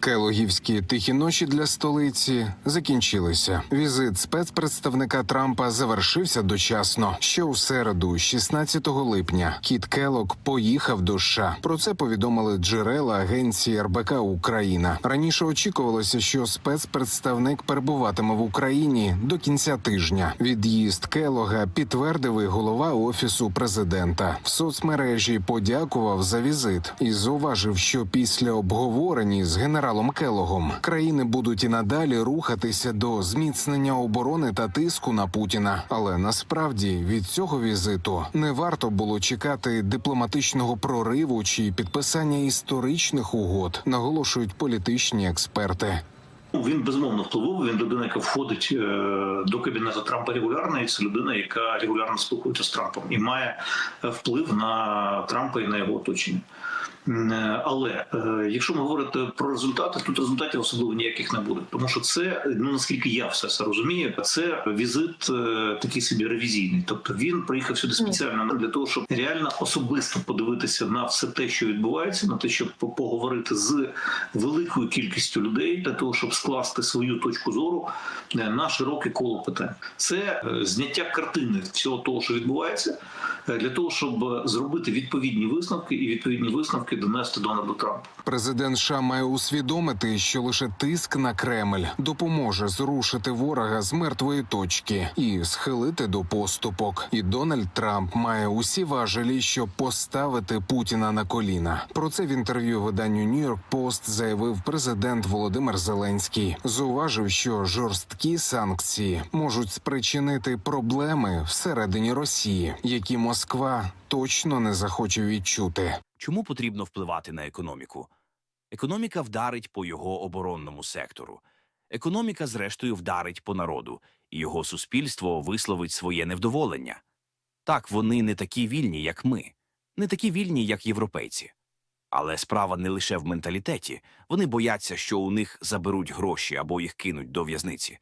Келогівські тихі ночі для столиці закінчилися. Візит спецпредставника Трампа завершився дочасно. Ще у середу, 16 липня, Кіт Келог поїхав до США. Про це повідомили джерела агенції РБК Україна. Раніше очікувалося, що спецпредставник перебуватиме в Україні до кінця тижня. Від'їзд Келога підтвердив і голова офісу президента. В соцмережі подякував за візит і зауважив, що після обговорень з генералом Келогом країни будуть і надалі рухатися до зміцнення оборони та тиску на Путіна. Але насправді від цього візиту не варто було чекати дипломатичного прориву чи підписання історичних угод, наголошують політичні експерти. Він безумовно впливовий. Він людина, яка входить е, до кабінету Трампа регулярно, і це людина, яка регулярно спілкується з Трампом і має е, вплив на Трампа і на його оточення. Е, Але е, якщо ми говорити про результати, тут результатів особливо ніяких не буде, тому що це ну наскільки я все це розумію, це візит е, такий собі ревізійний. Тобто він приїхав сюди спеціально для того, щоб реально особисто подивитися на все те, що відбувається, на те, щоб по- поговорити з великою кількістю людей, для того, щоб скласти свою точку зору на широке коло питань. Це зняття картини всього того, що відбувається, для того, щоб зробити відповідні висновки і відповідні висновки донести Дональду Трампу. Президент США має усвідомити, що лише тиск на Кремль допоможе зрушити ворога з мертвої точки і схилити до поступок. І Дональд Трамп має усі важелі, щоб поставити Путіна на коліна. Про це в інтерв'ю виданню Нью-Йорк Пост заявив президент Володимир Зеленський. Зауважив, що жорсткі санкції можуть спричинити проблеми всередині Росії, які Москва точно не захоче відчути. Чому потрібно впливати на економіку? Економіка вдарить по його оборонному сектору. Економіка, зрештою, вдарить по народу, і його суспільство висловить своє невдоволення. Так, вони не такі вільні, як ми, не такі вільні, як європейці. Але справа не лише в менталітеті. Вони бояться, що у них заберуть гроші або їх кинуть до в'язниці.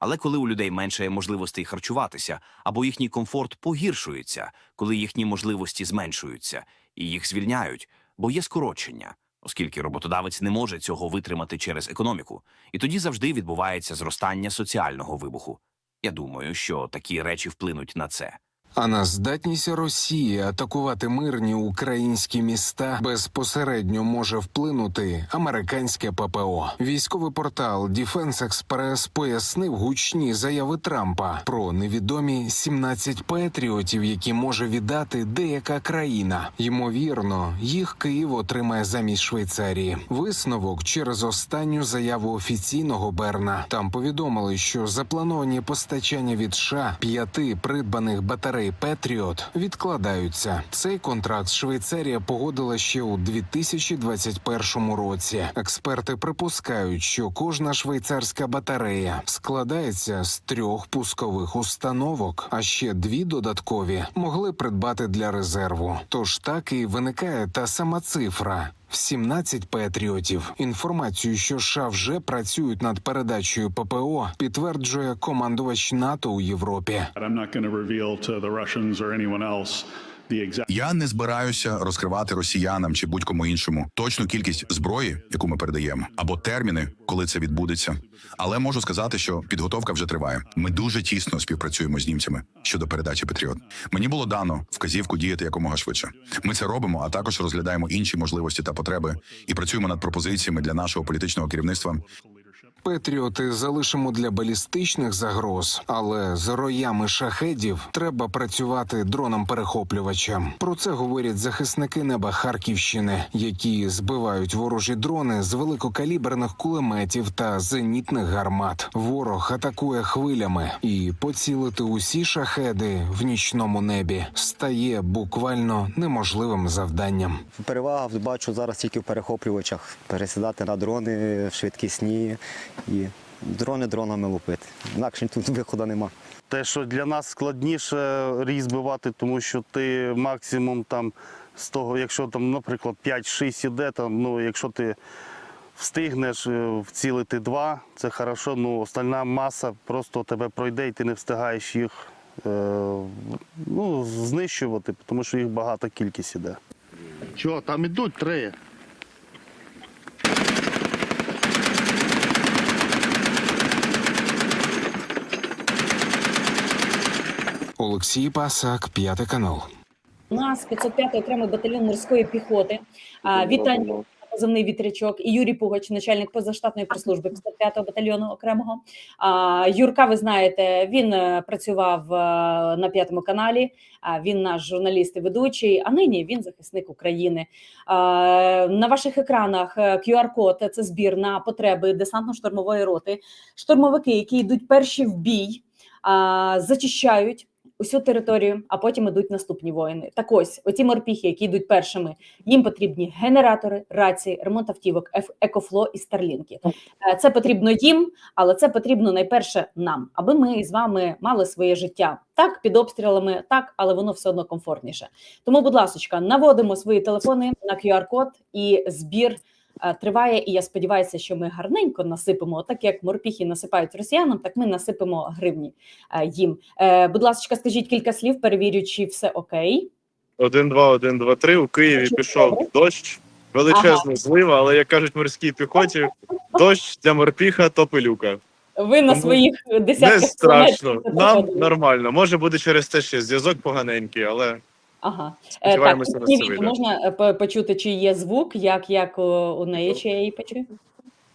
Але коли у людей менше можливостей харчуватися, або їхній комфорт погіршується, коли їхні можливості зменшуються, і їх звільняють, бо є скорочення, оскільки роботодавець не може цього витримати через економіку, і тоді завжди відбувається зростання соціального вибуху. Я думаю, що такі речі вплинуть на це. А на здатність Росії атакувати мирні українські міста безпосередньо може вплинути американське ППО. Військовий портал Defense Express пояснив гучні заяви Трампа про невідомі 17 патріотів, які може віддати деяка країна. Ймовірно, їх Київ отримає замість Швейцарії. Висновок через останню заяву офіційного Берна. Там повідомили, що заплановані постачання від США п'яти придбаних батарей Петріот відкладаються. Цей контракт Швейцарія погодила ще у 2021 році. Експерти припускають, що кожна швейцарська батарея складається з трьох пускових установок, а ще дві додаткові могли придбати для резерву. Тож так і виникає та сама цифра. В 17 патріотів інформацію, що США вже працюють над передачею ППО, підтверджує командувач НАТО у Європі. Я не збираюся розкривати росіянам чи будь-кому іншому точну кількість зброї, яку ми передаємо, або терміни, коли це відбудеться. Але можу сказати, що підготовка вже триває. Ми дуже тісно співпрацюємо з німцями щодо передачі Петріот. Мені було дано вказівку діяти якомога швидше. Ми це робимо, а також розглядаємо інші можливості та потреби і працюємо над пропозиціями для нашого політичного керівництва. Петріоти залишимо для балістичних загроз, але з роями шахедів треба працювати дроном-перехоплювачем. Про це говорять захисники неба Харківщини, які збивають ворожі дрони з великокаліберних кулеметів та зенітних гармат. Ворог атакує хвилями, і поцілити усі шахеди в нічному небі стає буквально неможливим завданням. Перевага бачу зараз тільки в перехоплювачах. Пересідати на дрони в швидкісні і дрони дронами лупити. Інакше тут виходу нема. Те, що для нас складніше рій збивати, тому що ти максимум там з того, якщо там, наприклад, 5-6 іде, там, ну, якщо ти встигнеш е, вцілити два, це хорошо, ну остальна маса просто тебе пройде і ти не встигаєш їх е, ну, знищувати, тому що їх багата кількість іде. Що, там ідуть три. Олексій Пасак, п'ятий канал. У нас 505 окремий батальйон морської піхоти. Вітання позивний вітрячок і Юрій Пугач, начальник позаштатної прес-служби 505 батальйону окремого. А, Юрка, ви знаєте, він е, працював е, на п'ятому каналі. а, Він наш журналіст і ведучий. А нині він захисник України. А, На ваших екранах е, QR-код – це збір на потреби десантно-штурмової роти. Штурмовики, які йдуть перші в бій, а, зачищають усю територію, а потім ідуть наступні воїни. Так ось, оці морпіхи, які йдуть першими, їм потрібні генератори, рації, ремонт автівок, екофло і старлінки. Е, Це потрібно їм, але це потрібно найперше нам, аби ми з вами мали своє життя. Так, під обстрілами, так, але воно все одно комфортніше. Тому, будь ласка, наводимо свої телефони на QR-код і збір. Е, Триває, і я сподіваюся, що ми гарненько насипемо, так як морпіхи насипають росіянам, так ми насипемо гривні е, їм. Е, Будь ласка, скажіть кілька слів, перевірю, чи все окей. 1-2, 1-2-3. У Києві Дуже пішов добре. дощ, величезна злива, але як кажуть морській піхоті, дощ для морпіха то пилюка. Ви на своїх Не десятках страшно. Нам нормально. Може буде через те, що зв'язок поганенький, але Ага. Е, Так, на це вийде. можна е, почути, чи є звук, як, як у, неї, чи я її почую?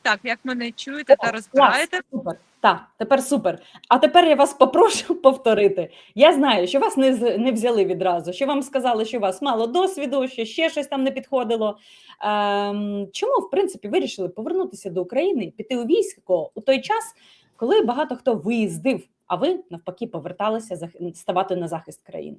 Так, як мене чуєте та О, розбираєте? клас, Супер. Так, тепер супер. А тепер я вас попрошу повторити. Я знаю, що вас не, з- не взяли відразу, що вам сказали, що у вас мало досвіду, що ще щось там не підходило. Ем, чому, в принципі, вирішили повернутися до України, піти у військо у той час, коли багато хто виїздив, а ви навпаки поверталися ставати на захист країни?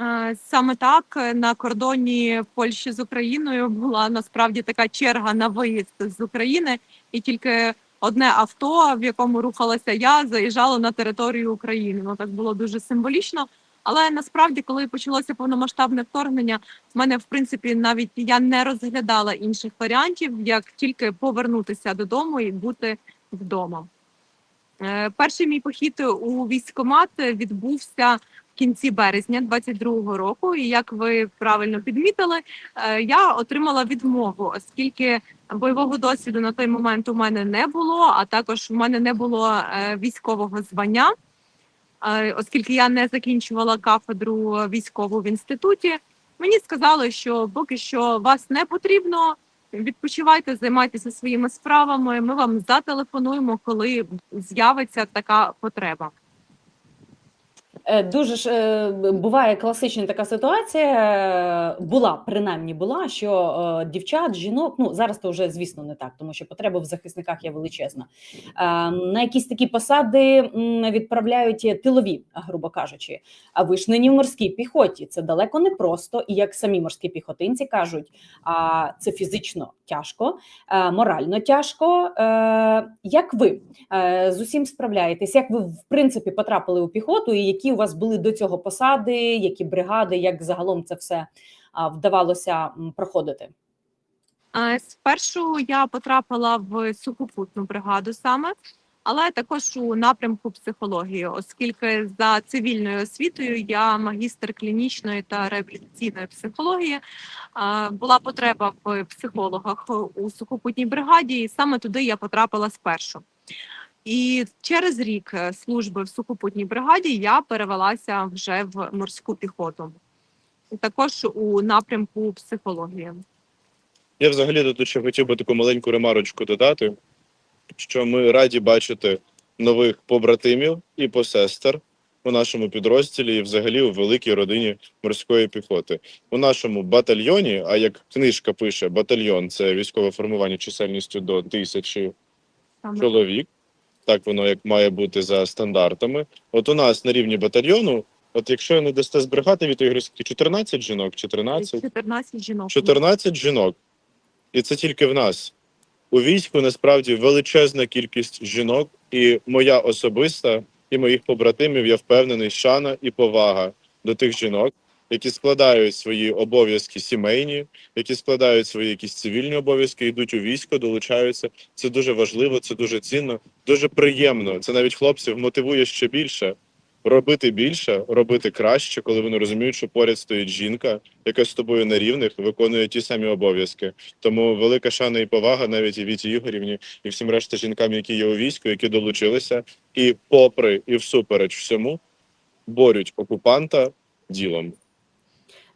Е, Саме так е, на кордоні Польщі з Україною була насправді така черга на виїзд з України, і тільки одне авто, в якому рухалася я, заїжджало на територію України. Ну так було дуже символічно. Але насправді, коли почалося повномасштабне вторгнення, в мене в принципі навіть я не розглядала інших варіантів, як тільки повернутися додому і бути вдома. Е, Перший мій похід у військкомат відбувся кінці березня 22-го року. І як ви правильно підмітили, е, я отримала відмову, оскільки бойового досвіду на той момент у мене не було, а також у мене не було е, військового звання, Е, оскільки я не закінчувала кафедру військову в інституті. Мені сказали, що поки що вас не потрібно. Відпочивайте, займайтеся своїми справами. Ми вам зателефонуємо, коли з'явиться така потреба. Е, Дуже ж е, буває класична така ситуація. е, Була принаймні була, що дівчат, жінок, ну зараз то вже звісно не так, тому що потреба в захисниках є величезна. На якісь такі посади відправляють тилові, грубо кажучи. А ви ж нині в морській піхоті. Це далеко не просто, і як самі морські піхотинці кажуть, це фізично тяжко, морально тяжко. Як ви з усім справляєтесь? Як ви в принципі потрапили у піхоту, і які у вас були до цього посади, які бригади, як загалом це все вдавалося проходити? Спершу я потрапила в сухопутну бригаду саме, але також у напрямку психології, оскільки за цивільною освітою я магістр клінічної та реабілітаційної психології. Була потреба в психологах у сухопутній бригаді, і саме туди я потрапила спершу. І через рік е, служби в сухопутній бригаді я перевелася вже в морську піхоту, також у напрямку психології. я взагалі тут ще хотів би таку маленьку ремарочку додати, що ми раді бачити нових побратимів і посестер у нашому підрозділі і взагалі у великій родині морської піхоти. У нашому батальйоні, а як книжка пише, батальйон це військове формування чисельністю до тисячі Саме чоловік. Так воно як має бути за стандартами. От у нас на рівні батальйону, от якщо не дасте збрехати від ігри, скільки 14 жінок, 14, 14 жінок. 14 жінок. І це тільки в нас. У війську насправді величезна кількість жінок, і моя особиста, і моїх побратимів, я впевнений, шана і повага до тих жінок, які складають свої обов'язки сімейні, які складають свої якісь цивільні обов'язки, йдуть у військо, долучаються. Це дуже важливо, це дуже цінно, дуже приємно. Це навіть хлопців мотивує ще більше робити більше, робити краще, коли вони розуміють, що поряд стоїть жінка, яка з тобою на рівних виконує ті самі обов'язки. Тому велика шана і повага навіть і Віті Ігорівні, і всім решта жінкам, які є у війську, які долучилися, і попри і всупереч всьому борють окупанта ділом.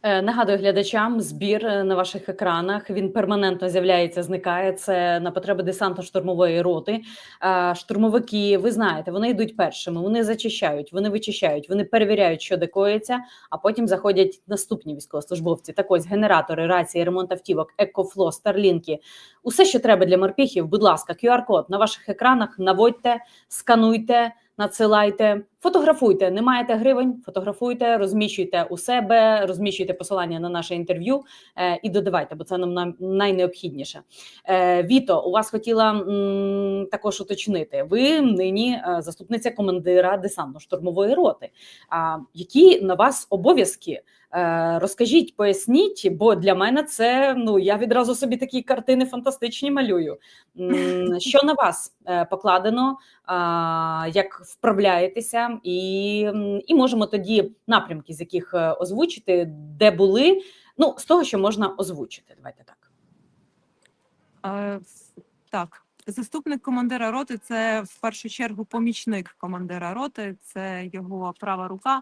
Е, Нагадую глядачам, збір е, на ваших екранах. Він перманентно з'являється, зникає. Це на потреби десантно-штурмової роти. Е, Штурмовики, ви знаєте, вони йдуть першими, вони зачищають, вони вичищають, вони перевіряють, що де коїться, а потім заходять наступні військовослужбовці. Так ось генератори, рації, ремонт автівок, екофло, старлінки. Усе, що треба для морпіхів, будь ласка, QR-код на ваших екранах. Наводьте, скануйте. Надсилайте, фотографуйте. Не маєте гривень, фотографуйте, розміщуйте у себе, розміщуйте посилання на наше інтерв'ю е, і додавайте, бо це нам найнеобхідніше. Е, Віто, у вас хотіла м, також уточнити. Ви нині е, заступниця командира десантно-штурмової роти. А які на вас обов'язки? Е, Розкажіть, поясніть, бо для мене це ну я відразу собі такі картини фантастичні малюю. Що на вас е, покладено? як вправляєтеся, і, і можемо тоді напрямки, з яких е, озвучити, де були. Ну, з того, що можна озвучити. Давайте так. Е, Так, заступник командира роти це в першу чергу помічник командира роти, це його права рука.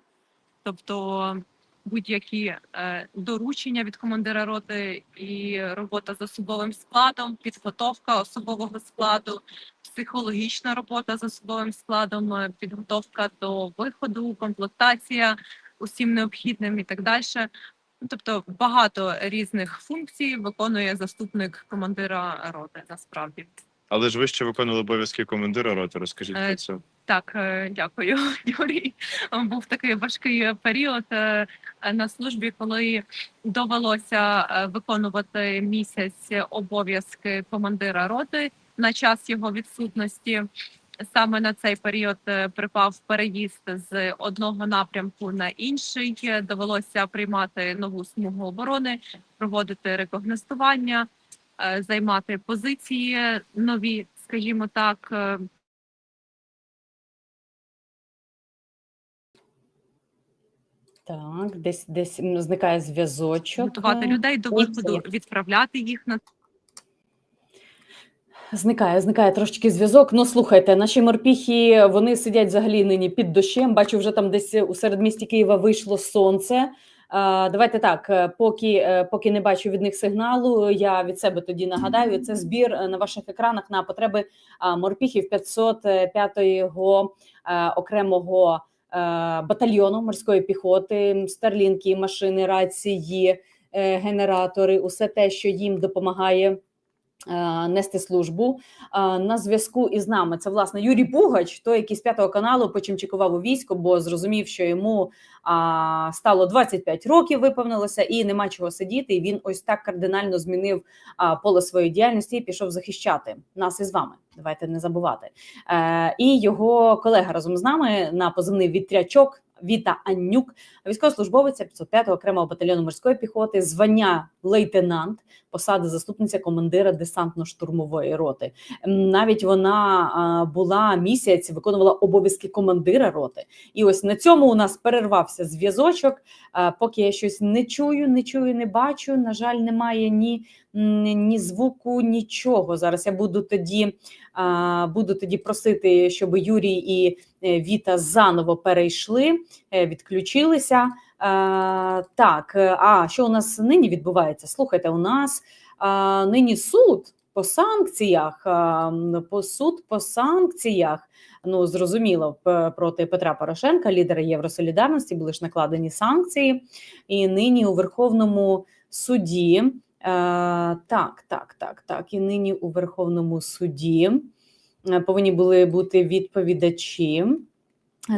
Тобто будь-які е, доручення від командира роти і робота з особовим складом, підготовка особового складу, психологічна робота з особовим складом, е, підготовка до виходу, комплектація усім необхідним і так далі. Ну, Тобто багато різних функцій виконує заступник командира роти. Насправді Але ж ви ще виконували обов'язки командира роти. Розкажіть Е, про це. Так, е, дякую, Юрій. Був такий важкий період е, на службі, коли довелося е, виконувати місяць обов'язки командира роти на час його відсутності. Саме на цей період припав переїзд з одного напрямку на інший. Довелося приймати нову смугу оборони, проводити рекогностування, займати позиції нові, скажімо так. Так, десь десь зникає зв'язочок. готувати Е, людей до виходу, відправляти їх на Зникає, зникає трошки зв'язок. Ну слухайте, наші морпіхи вони сидять взагалі нині під дощем. Бачу, вже там десь у середмісті Києва вийшло сонце. А, давайте так, е, поки, е, поки не бачу від них сигналу, я від себе тоді нагадаю. Це збір на ваших екранах на потреби морпіхів 505-го е, окремого батальйону морської піхоти, старлінки, машини, рації, е, генератори, усе те, що їм допомагає е, нести службу. Е, На зв'язку із нами це власне Юрій Пугач, той, який з п'ятого каналу потім чекував у військо, бо зрозумів, що йому а, стало 25 років, виповнилося, і нема чого сидіти. І він ось так кардинально змінив поле своєї діяльності і пішов захищати нас із вами. Давайте не забувати. Е, і його колега разом з нами на позивний вітрячок. Віта Аннюк, військовослужбовиця 505-го окремого батальйону морської піхоти, звання лейтенант, посада заступниця командира десантно-штурмової роти. Навіть вона була місяць, виконувала обов'язки командира роти. І ось на цьому у нас перервався зв'язочок. Поки я щось не чую, не чую, не бачу. На жаль, немає ні, ні звуку, нічого. Зараз я буду тоді, буду тоді просити, щоб Юрій і е, Віта заново перейшли, е, відключилися. Так, е, а що у нас нині відбувається? Слухайте, у нас нині суд по санкціях, по суд по санкціях. Ну зрозуміло, проти Петра Порошенка, лідера Євросолідарності, були ж накладені санкції, і нині у Верховному суді. Е, так, так, так, так. І нині у Верховному суді е, повинні були бути відповідачі.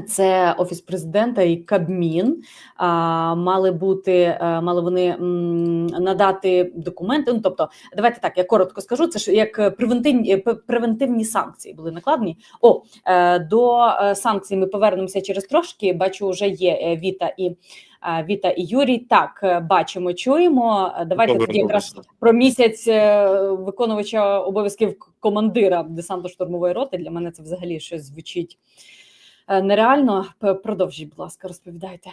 Це офіс президента і Кабмін. А, мали бути, а, мали вони м, надати документи. Ну тобто, давайте так, я коротко скажу. Це ж як превентивні превентивні санкції були накладені. О е, до е, санкцій ми повернемося через трошки. Бачу, вже є е, Віта і е, Віта і Юрій. Так, е, бачимо, чуємо. Е, Давайте тоді якраз про місяць е, виконувача обов'язків командира десантно-штурмової роти. Для мене це взагалі щось звучить е, нереально. Продовжіть, будь ласка, розповідайте.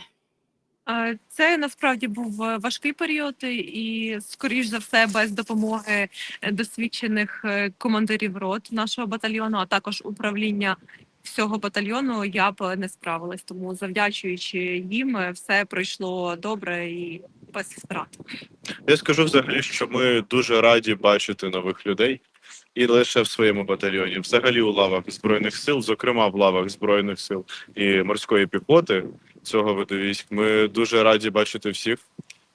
Е, Це насправді був е, важкий період, і, скоріш за все, без допомоги е, досвідчених е, командирів рот нашого батальйону, а також управління всього батальйону я б не справилась. Тому завдячуючи їм, е, все пройшло добре і без втрат. Я скажу взагалі, що ми дуже раді бачити нових людей і лише в своєму батальйоні, взагалі у лавах збройних сил, зокрема в лавах збройних сил і морської піхоти цього виду військ. Ми дуже раді бачити всіх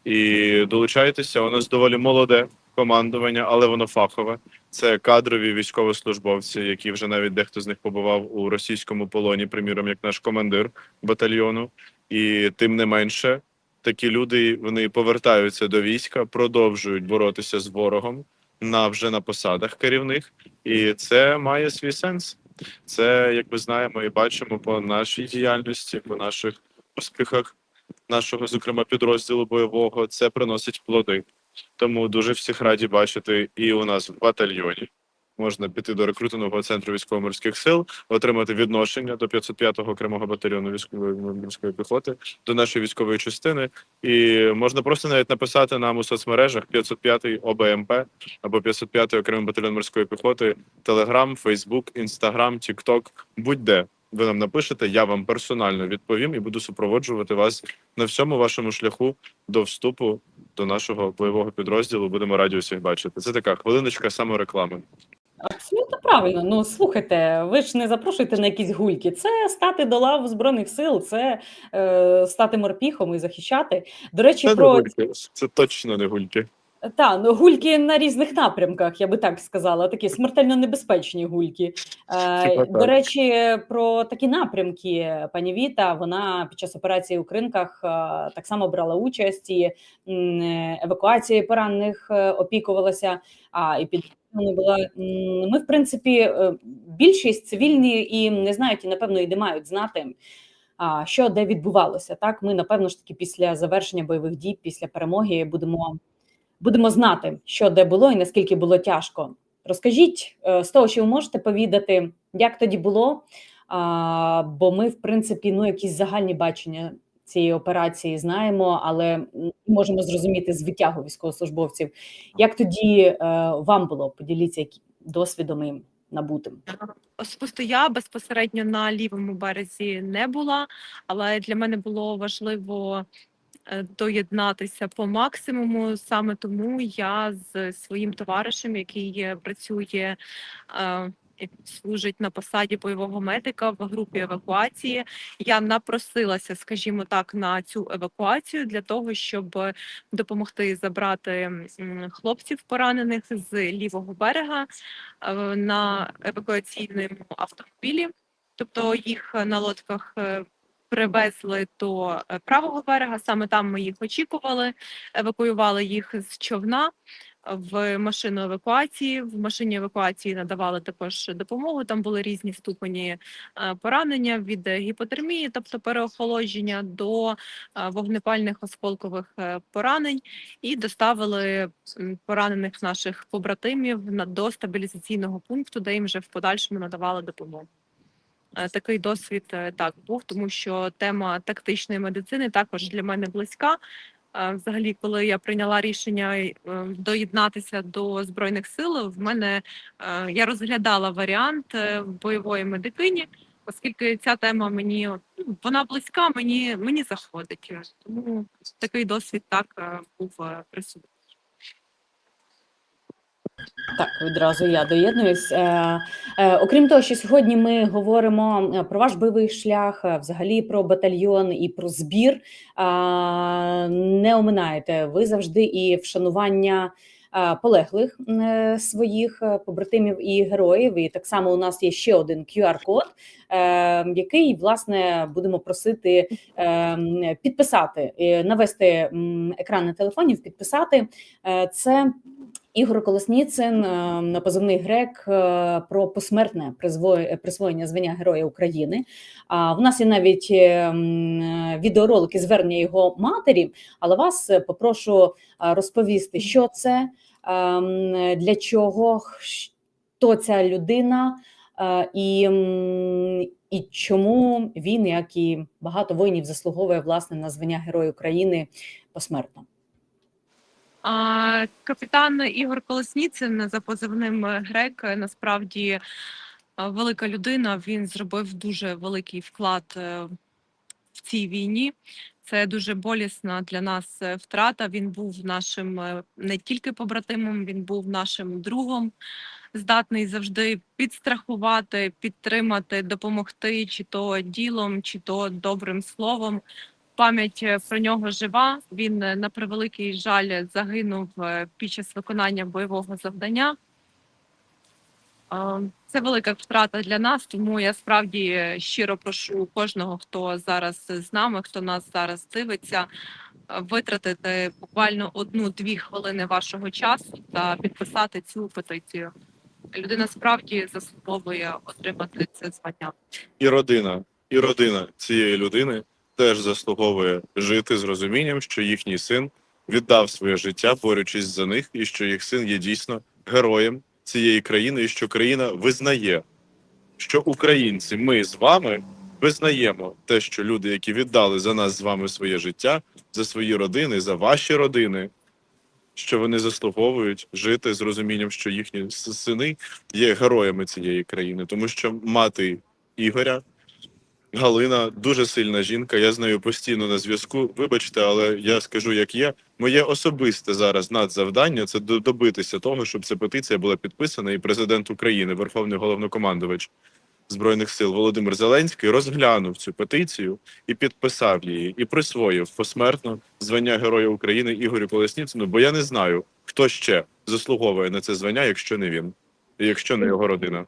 і долучайтеся. У нас доволі молоде командування, але воно фахове. Це кадрові військовослужбовці, які вже навіть дехто з них побував у російському полоні, приміром, як наш командир батальйону. І тим не менше, такі люди вони повертаються до війська, продовжують боротися з ворогом на вже на посадах керівних, і це має свій сенс. Це, як ми знаємо і бачимо по нашій діяльності, по наших успіхах нашого, зокрема, підрозділу бойового, це приносить плоди. Тому дуже всіх раді бачити і у нас в батальйоні. Можна піти до рекрутингового центру військово-морських сил, отримати відношення до 505-го окремого батальйону військової морської піхоти, до нашої військової частини. І можна просто навіть написати нам у соцмережах 505 ОБМП або 505 окремий батальйон морської піхоти, Телеграм, Фейсбук, Інстаграм, Тікток, будь-де. Ви нам напишете, я вам персонально відповім і буду супроводжувати вас на всьому вашому шляху до вступу до нашого бойового підрозділу. Будемо раді усіх бачити. Це така хвилиночка самореклами. Абсолютно правильно. Ну слухайте, ви ж не запрошуєте на якісь гульки. Це стати до лав збройних сил, це е, стати морпіхом і захищати. До речі, Це не про гульки, це точно не гульки. Та ну гульки на різних напрямках, я би так сказала, такі смертельно небезпечні гульки. Е, до речі, про такі напрямки пані Віта. Вона під час операції у Кринках е, так само брала участь і евакуації поранених е, опікувалася. А і під була ми, в принципі, е, більшість цивільні і не знають, і напевно і не мають знати. А що де відбувалося, так ми напевно ж таки після завершення бойових дій, після перемоги будемо будемо знати, що де було і наскільки було тяжко. Розкажіть е, з того, що ви можете повідати, як тоді було. А, бо ми, в принципі, ну якісь загальні бачення цієї операції знаємо, але можемо зрозуміти з витягу військовослужбовців. Як тоді е, вам було? Поділіться досвідом і набутим. Особисто я безпосередньо на лівому березі не була, але для мене було важливо доєднатися по максимуму. Саме тому я з своїм товаришем, який е, працює. е, Служить на посаді бойового медика в групі евакуації. Я напросилася, скажімо так, на цю евакуацію для того, щоб допомогти забрати хлопців поранених з лівого берега е, на евакуаційному автомобілі, тобто їх е, на лодках е, привезли до е, правого берега. Саме там ми їх очікували, евакуювали їх з човна в машину евакуації. В машині евакуації надавали також допомогу. Там були різні ступені е, поранення від гіпотермії, тобто переохолодження, до е, вогнепальних осколкових поранень, і доставили поранених наших побратимів до стабілізаційного пункту, де їм вже в подальшому надавали допомогу. Е, Такий досвід е, так був, тому що тема тактичної медицини також для мене близька. Е, Взагалі, коли я прийняла рішення доєднатися до збройних сил, в мене я розглядала варіант бойової медикині, оскільки ця тема мені ну, вона близька, мені мені заходить. Тому такий досвід так був присутній. Так, відразу я доєднуюсь. Е, е, окрім того, що сьогодні ми говоримо е, про ваш бойовий шлях, е, взагалі про батальйон і про збір. Е, не оминаєте ви завжди і вшанування е, полеглих своїх побратимів і героїв. І так само у нас є ще один QR-код, який власне будемо просити підписати, навести екран на телефонів, підписати. Це Ігор Колосніцин е, позивний грек е, про посмертне присвоєння звання Героя України. А в нас є навіть е, відеоролики звернення його матері, але вас попрошу розповісти, що це, для чого, хто ця людина. І, і чому він, як і багато воїнів, заслуговує власне на звання Героя України посмертно? Капітан Ігор Колесніцин за позивним е, Грек е, насправді велика людина. Він зробив дуже великий вклад е, в цій війні. Це дуже болісна для нас е, втрата. Він був нашим е, не тільки побратимом, він був нашим другом, здатний завжди підстрахувати, підтримати, допомогти, чи то ділом, чи то добрим словом. Пам'ять е, про нього жива. Він е, на превеликий жаль загинув е, під час виконання бойового завдання. Це велика втрата для нас, тому я справді щиро прошу кожного, хто зараз з нами, хто нас зараз дивиться, витратити буквально одну-дві хвилини вашого часу та підписати цю петицію. Людина справді заслуговує отримати це звання. І родина, і родина цієї людини теж заслуговує жити з розумінням, що їхній син віддав своє життя, борючись за них, і що їх син є дійсно героєм цієї країни, і що країна визнає, що українці, ми з вами визнаємо те, що люди, які віддали за нас з вами своє життя, за свої родини, за ваші родини, що вони заслуговують жити з розумінням, що їхні сини є героями цієї країни, тому що мати Ігоря. Галина дуже сильна жінка. Я з нею постійно на зв'язку. Вибачте, але я скажу, як є. Моє особисте зараз надзавдання це до- добитися того, щоб ця петиція була підписана, і президент України, Верховний головнокомандувач Збройних сил Володимир Зеленський розглянув цю петицію і підписав її, і присвоїв посмертно звання Героя України Ігорю Колесніцину, бо я не знаю, хто ще заслуговує на це звання, якщо не він, і якщо не його родина.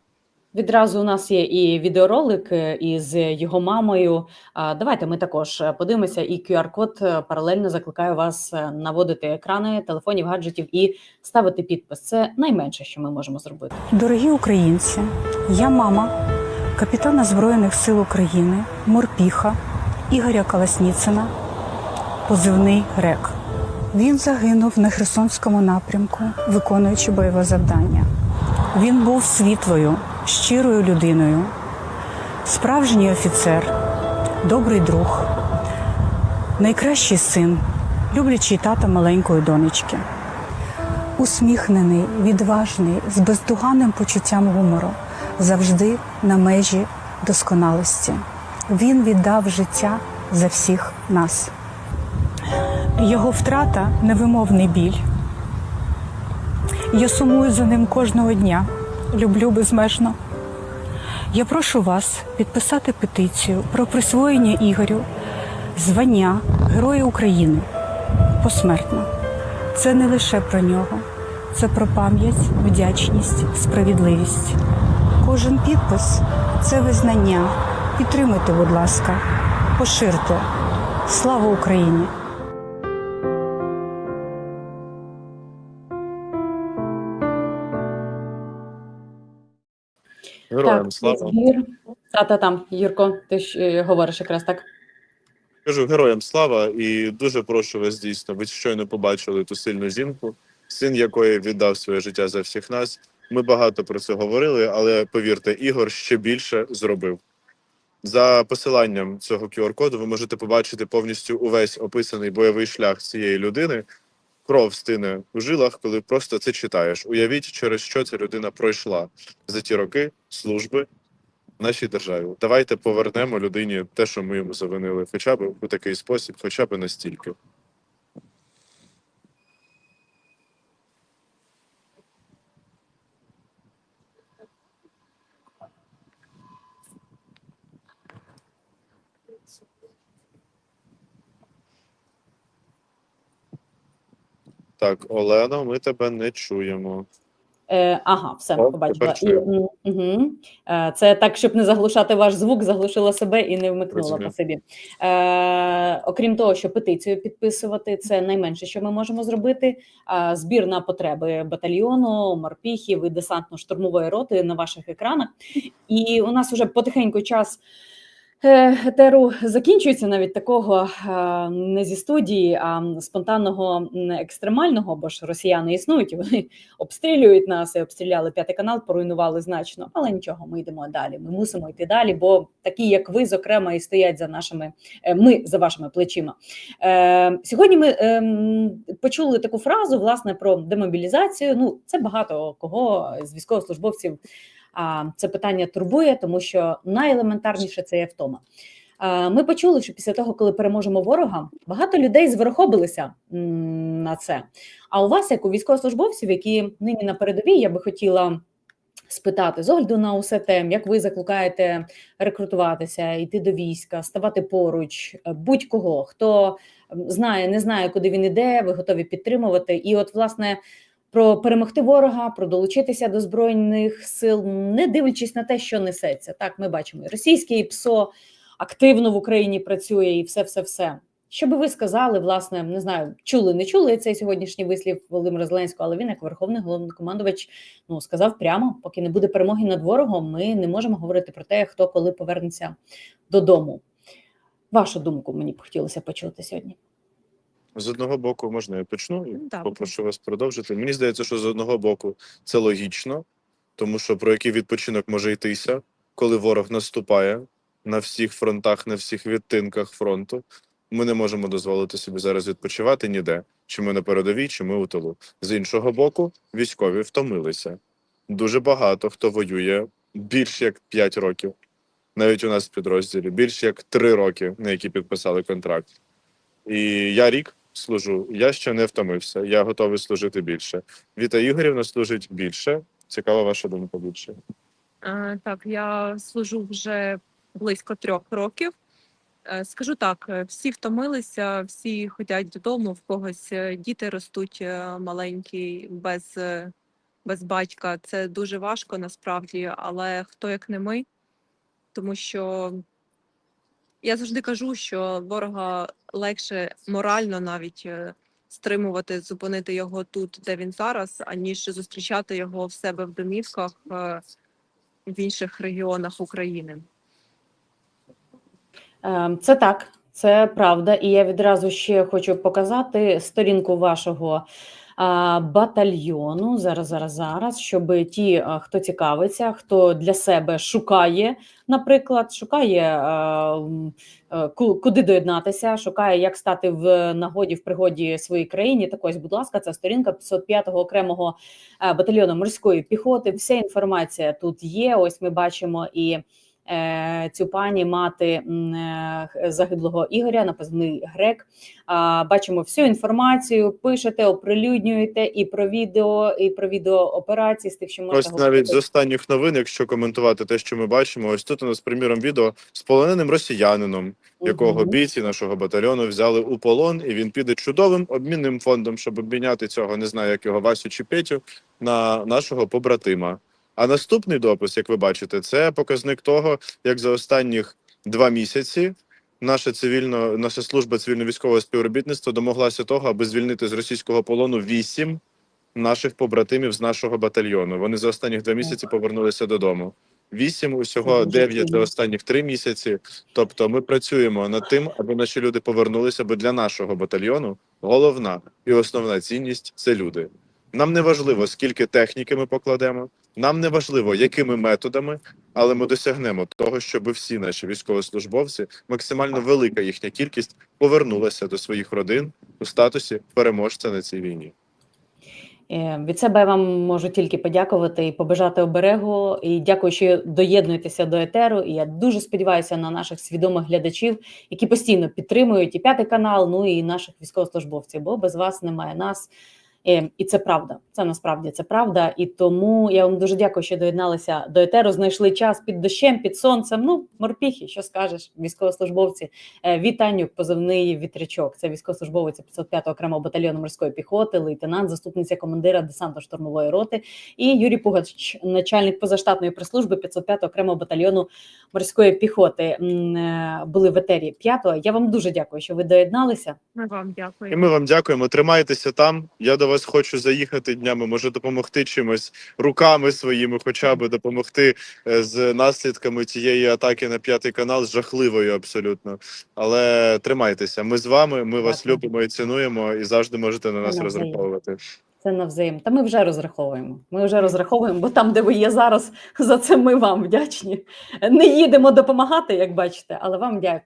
Відразу у нас є і відеоролик е, із його мамою. Давайте ми також е, подивимося. І QR-код е, паралельно закликаю вас наводити екрани телефонів, гаджетів і ставити підпис. Це найменше, що ми можемо зробити. Дорогі українці, я мама капітана Збройних сил України Морпіха Ігоря Колесніцина, позивний РЕК. Він загинув на Херсонському напрямку, виконуючи бойове завдання. Він був світлою, щирою людиною, справжній офіцер, добрий друг, найкращий син, люблячий тата маленької донечки. Усміхнений, відважний, з бездоганним почуттям гумору, завжди на межі досконалості. Він віддав життя за всіх нас. Його втрата невимовний біль. Я сумую за ним кожного дня, люблю безмежно. Я прошу вас підписати петицію про присвоєння Ігорю звання Героя України посмертно. Це не лише про нього, це про пам'ять, вдячність, справедливість. Кожен підпис це визнання. Підтримуйте, будь ласка, поширте. Слава Україні! Героям так, слава. збір. Та та там, Юрко, ти ж е, говориш якраз так. Кажу героям слава і дуже прошу вас дійсно. Ви щойно побачили ту сильну жінку, син якої віддав своє життя за всіх нас. Ми багато про це говорили, але повірте, Ігор ще більше зробив. За посиланням цього QR-коду ви можете побачити повністю увесь описаний бойовий шлях цієї людини. Кров стине у жилах, коли просто це читаєш. Уявіть, через що ця людина пройшла за ті роки служби нашій державі. Давайте повернемо людині те, що ми йому завинили, хоча б у такий спосіб, хоча б настільки. Так, Олено, ми тебе не чуємо. Е, ага, все О, побачила. І, угу. е, це так, щоб не заглушати ваш звук, заглушила себе і не вмикнула Розумію. по собі. Е, окрім того, що петицію підписувати, це найменше, що ми можемо зробити. Е, збір на потреби батальйону, морпіхів і десантно-штурмової роти на ваших екранах. І у нас вже потихеньку час. Е, Етеру закінчується навіть такого е, не зі студії, а спонтанного екстремального, бо ж росіяни існують, вони обстрілюють нас і обстріляли п'ятий канал, поруйнували значно. Але нічого, ми йдемо далі. Ми мусимо йти далі, бо такі, як ви, зокрема, і стоять за нашими, е, ми за вашими плечима. Сьогодні ми почули таку фразу власне про демобілізацію. Ну, це багато кого з військовослужбовців це питання турбує, тому що найелементарніше це є втома. Ми почули, що після того, коли переможемо ворога, багато людей зверхобилися на це. А у вас, як у військовослужбовців, які нині на передовій, я би хотіла спитати з огляду на усе те, як ви закликаєте рекрутуватися, йти до війська, ставати поруч, е, будь-кого, хто знає, не знає, куди він іде, ви готові підтримувати. І, от, власне, про перемогти ворога, про долучитися до збройних сил, не дивлячись на те, що несеться. Так, ми бачимо, російське ПСО активно в Україні працює, і все, все, все. Що би ви сказали, власне, не знаю, чули, не чули цей сьогоднішній вислів Володимира Зеленського, але він, як верховний головнокомандувач, ну сказав прямо: поки не буде перемоги над ворогом, ми не можемо говорити про те, хто коли повернеться додому. Вашу думку мені б хотілося почути сьогодні. З одного боку, можна я почну і Так. попрошу вас продовжити. Мені здається, що з одного боку це логічно, тому що про який відпочинок може йтися, коли ворог наступає на всіх фронтах, на всіх відтинках фронту. Ми не можемо дозволити собі зараз відпочивати ніде, чи ми на передовій, чи ми у тилу. З іншого боку, військові втомилися. Дуже багато хто воює більш як 5 років, навіть у нас в підрозділі, більш як 3 роки, на які підписали контракт. І я рік служу. Я ще не втомився. Я готовий служити більше. Віта Ігорівна служить більше. Цікава ваша думка більше. Е, Так, я служу вже близько трьох років. Е, Скажу так: е, всі втомилися, всі хочуть додому, в когось діти ростуть маленькі, без, без батька. Це дуже важко насправді, але хто як не ми, тому що я завжди кажу, що ворога легше морально навіть е, стримувати, зупинити його тут, де він зараз, аніж зустрічати його в себе в домівках е, в інших регіонах України. Ем, Це так, це правда. І я відразу ще хочу показати сторінку вашого батальйону. Зараз, зараз, зараз, щоб ті, хто цікавиться, хто для себе шукає, наприклад, шукає куди доєднатися, шукає, як стати в нагоді в пригоді своїй країні. Так ось, будь ласка, це сторінка 505-го окремого батальйону морської піхоти. Вся інформація тут є. Ось ми бачимо і цю пані мати е, загиблого Ігоря на позивний грек. Бачимо всю інформацію, пишете, оприлюднюєте і про відео, і про відеооперації з тих, що можна Ось навіть з останніх новин, якщо коментувати те, що ми бачимо, ось тут у нас, приміром, відео з полоненим росіянином, якого Мгм. бійці нашого батальйону взяли у полон, і він піде чудовим обмінним фондом, щоб обміняти цього, не знаю, як його Васю чи Петю, на нашого побратима. А наступний допис, як ви бачите, це показник того, як за останніх два місяці наша цивільно, наша служба цивільно-військового співробітництва домоглася того, аби звільнити з російського полону вісім наших побратимів з нашого батальйону. Вони за останніх два місяці повернулися додому. Вісім усього дев'ять за останніх три місяці. Тобто, ми працюємо над тим, аби наші люди повернулися, бо для нашого батальйону головна і основна цінність це люди. Нам не важливо, скільки техніки ми покладемо. Нам не важливо, якими методами, але ми досягнемо того, щоб всі наші військовослужбовці, максимально велика їхня кількість, повернулася до своїх родин у статусі переможця на цій війні. Е, Від себе я вам можу тільки подякувати і побажати оберегу. І дякую, що доєднуєтеся до етеру. І я дуже сподіваюся на наших свідомих глядачів, які постійно підтримують і п'ятий канал, ну і наших військовослужбовців. Бо без вас немає нас. Е, І це правда. Це насправді це правда. І тому я вам дуже дякую, що доєдналися до етеру. Знайшли час під дощем, під сонцем. Ну, морпіхи, що скажеш, військовослужбовці. Е, Вітанню, позивний вітрячок. Це військовослужбовець 505-го окремого батальйону морської піхоти, лейтенант, заступниця командира десантно-штурмової роти, і Юрій Пугач, начальник позаштатної прес-служби 505-го окремого батальйону морської піхоти. Е, Були в етері 5-го. Я вам дуже дякую, що ви доєдналися. Ми вам І дякуємо. ми вам дякуємо. Тримайтеся там. Я до вас хочу заїхати днями. Може допомогти чимось руками своїми, хоча б допомогти е, з наслідками цієї атаки на п'ятий канал, з жахливою абсолютно. Але тримайтеся. Ми з вами. Ми вас Дякую. любимо і цінуємо, і завжди можете на нас Навзаєм. розраховувати. Це навзаєм. Та ми вже розраховуємо. Ми вже розраховуємо, бо там, де ви є зараз, за це ми вам вдячні. Не їдемо допомагати, як бачите, але вам дякую.